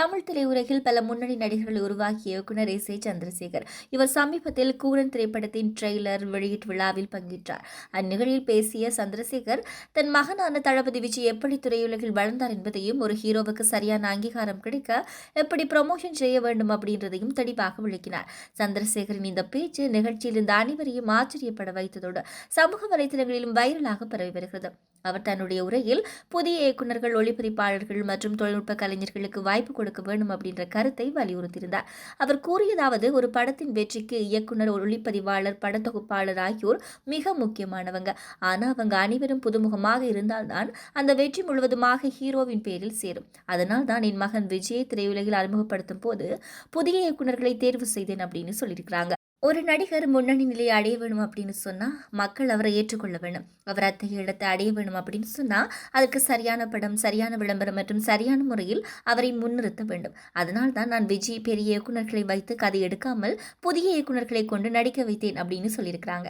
தமிழ் திரையுலகில் பல முன்னணி நடிகர்கள் உருவாக்கிய இயக்குனர் எஸ் ஏ சந்திரசேகர். இவர் சமீபத்தில் கூரன் திரைப்படத்தின் ட்ரெய்லர் வெளியீட்டு விழாவில் பங்கேற்றார். அந்நிகழ்வில் பேசிய சந்திரசேகர் தன் மகனான தளபதி விஜய் எப்படி திரையுலகில் வளர்ந்தார் என்பதையும் ஒரு ஹீரோவுக்கு சரியான அங்கீகாரம் கிடைக்க எப்படி ப்ரமோஷன் செய்ய வேண்டும் அப்படின்றதையும் தெளிவாக விளக்கினார். சந்திரசேகரின் இந்த பேச்சு நிகழ்ச்சியில் இருந்த அனைவரையும் ஆச்சரியப்பட வைத்ததோடு சமூக வலைதளங்களிலும் வைரலாக பரவி வருகிறது. அவர் தன்னுடைய உரையில் புதிய இயக்குநர்கள் ஒளிப்பதிப்பாளர்கள் மற்றும் தொழில்நுட்ப கலைஞர்களுக்கு வாய்ப்பு கொடுக்க வேண்டும் அப்படின்ற கருத்தை வலியுறுத்தியிருந்தார். அவர் கூறியதாவது ஒரு படத்தின் வெற்றிக்கு இயக்குனர் ஒளிப்பதிவாளர் படத்தொகுப்பாளர் ஆகியோர் மிக முக்கியமானவங்க. ஆனால் அவங்க அனைவரும் புதுமுகமாக இருந்தால்தான் அந்த வெற்றி முழுவதுமாக ஹீரோவின் பேரில் சேரும். அதனால் தான் என் மகன் விஜயை திரையுலகில் அறிமுகப்படுத்தும் போது புதிய இயக்குநர்களை தேர்வு செய்தேன் அப்படின்னு சொல்லியிருக்கிறாங்க. ஒரு நடிகர் முன்னணி நிலையை அடைய வேணும் அப்படின்னு சொன்னால் மக்கள் அவரை ஏற்றுக்கொள்ள வேணும். அவர் அத்தகைய இடத்தை அடைய வேணும் அப்படின்னு சொன்னால் அதுக்கு சரியான படம் சரியான விளம்பரம் மற்றும் சரியான முறையில் அவரை முன்னிறுத்த வேண்டும். அதனால் தான் நான் விஜய் பெரிய இயக்குநர்களை வைத்து கதை எடுக்காமல் புதிய இயக்குநர்களை கொண்டு நடிக்க வைத்தேன் அப்படின்னு சொல்லியிருக்கிறாங்க.